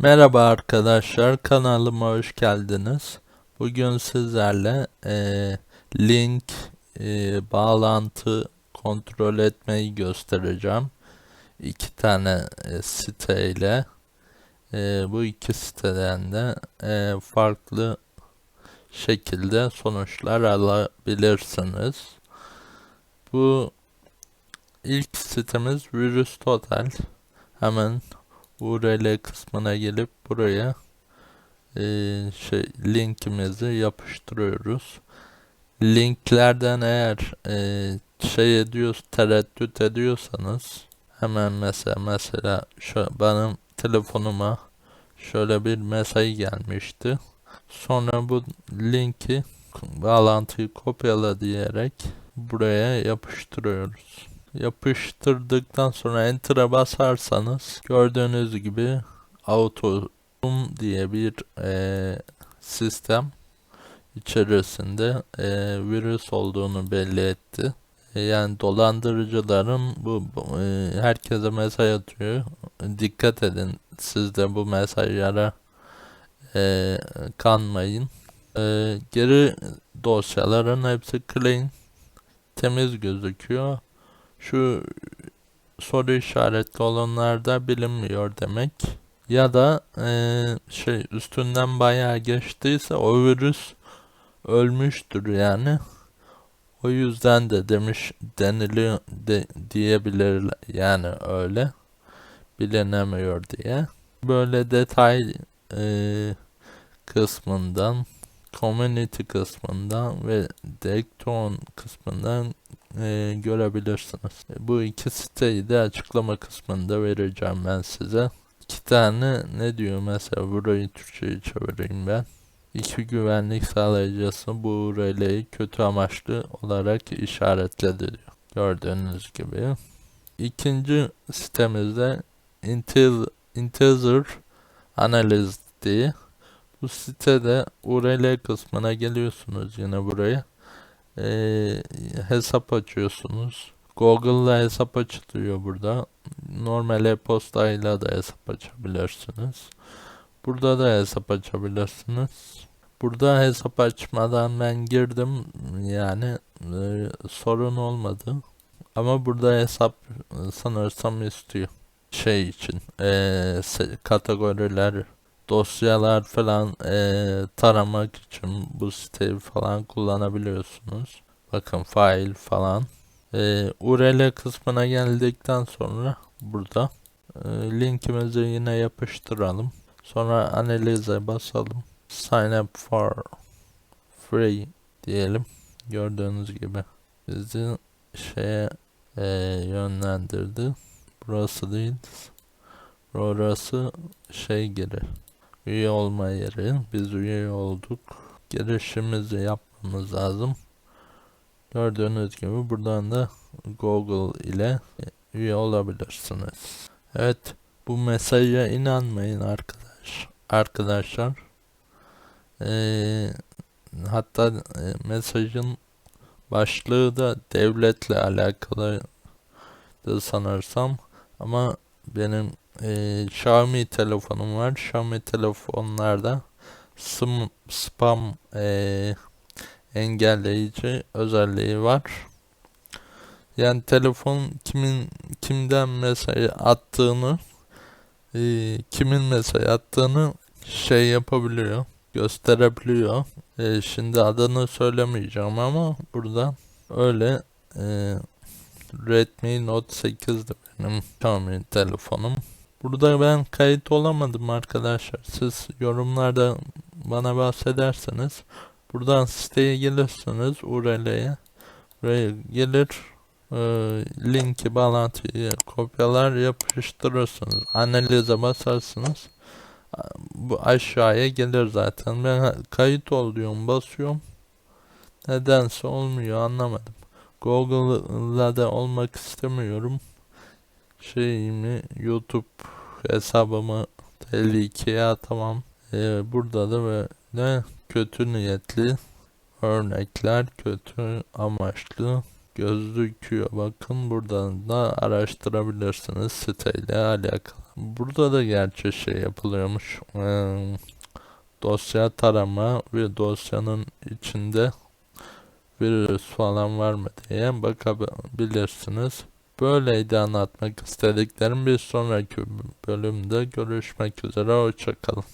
Merhaba arkadaşlar, kanalıma hoş geldiniz. Bugün sizlerle eee, link, eee, bağlantı kontrol etmeyi göstereceğim. İki tane e, siteyle. Eee, bu iki siteden de eee, farklı şekilde sonuçlar alabilirsiniz. Bu ilk sitemiz Virüs Total. Hemen URL kısmına gelip buraya e, şey linkimizi yapıştırıyoruz. Linklerden eğer e, şey ediyoruz, tereddüt ediyorsanız hemen mesela mesela şu benim telefonuma şöyle bir mesaj gelmişti. Sonra bu linki bağlantıyı kopyala diyerek buraya yapıştırıyoruz. Yapıştırdıktan sonra enter'a basarsanız gördüğünüz gibi auto zoom diye bir e, sistem içerisinde e, virüs olduğunu belli etti. E, yani dolandırıcıların bu, bu e, herkese mesaj atıyor. Dikkat edin siz de bu mesajlara e, kanmayın. E, geri dosyaların hepsi clean temiz gözüküyor. Şu soru işaretli olanlarda bilinmiyor demek. Ya da e, şey üstünden bayağı geçtiyse o virüs ölmüştür yani. O yüzden de demiş deniliyor de, diyebilir yani öyle bilinemiyor diye. Böyle detay e, kısmından community kısmından ve Dekton kısmından e, görebilirsiniz. Bu iki siteyi de açıklama kısmında vereceğim ben size. İki tane ne diyor mesela burayı Türkçe'ye çevireyim ben. İki güvenlik sağlayıcısı bu URL'yi kötü amaçlı olarak işaretledi diyor. Gördüğünüz gibi. İkinci sitemizde Intel, Integer Analyst diye. Bu sitede URL kısmına geliyorsunuz yine buraya e, hesap açıyorsunuz. Google'la hesap açılıyor burada. Normal e-postayla da hesap açabilirsiniz. Burada da hesap açabilirsiniz. Burada hesap açmadan ben girdim. Yani e, sorun olmadı. Ama burada hesap sanırsam istiyor. Şey için e, kategoriler dosyalar falan e, taramak için bu siteyi falan kullanabiliyorsunuz. Bakın file falan. E, URL kısmına geldikten sonra burada e, linkimizi yine yapıştıralım. Sonra analize basalım. Sign up for free diyelim. Gördüğünüz gibi bizi şeye e, yönlendirdi. Burası değil. Burası şey gibi üye olma yeri. Biz üye olduk. Girişimizi yapmamız lazım. Gördüğünüz gibi buradan da Google ile üye olabilirsiniz. Evet bu mesaja inanmayın arkadaş arkadaşlar. Ee, hatta e, mesajın başlığı da devletle alakalı sanırsam ama benim e, Xiaomi telefonum var. Xiaomi telefonlarda spam e, engelleyici özelliği var. Yani telefon kimin kimden mesaj attığını e, kimin mesaj attığını şey yapabiliyor gösterebiliyor. E, şimdi adını söylemeyeceğim ama burada öyle e, Redmi Note 8'di benim Xiaomi telefonum. Burada ben kayıt olamadım arkadaşlar. Siz yorumlarda bana bahsederseniz buradan siteye gelirsiniz URL'ye. Buraya gelir e, linki bağlantıyı kopyalar yapıştırırsınız. Analize basarsınız. Bu aşağıya gelir zaten. Ben kayıt ol diyorum basıyorum. Nedense olmuyor anlamadım. Google'la da olmak istemiyorum şeyimi YouTube hesabımı tehlikeye atamam. Ee, burada da böyle kötü niyetli örnekler, kötü amaçlı, gözüküyor. Bakın buradan da araştırabilirsiniz siteyle alakalı. Burada da gerçi şey yapılıyormuş. Eee, dosya tarama ve dosyanın içinde virüs falan var mı diye bakabilirsiniz. Böyleydi anlatmak istediklerim. Bir sonraki bölümde görüşmek üzere. Hoşçakalın.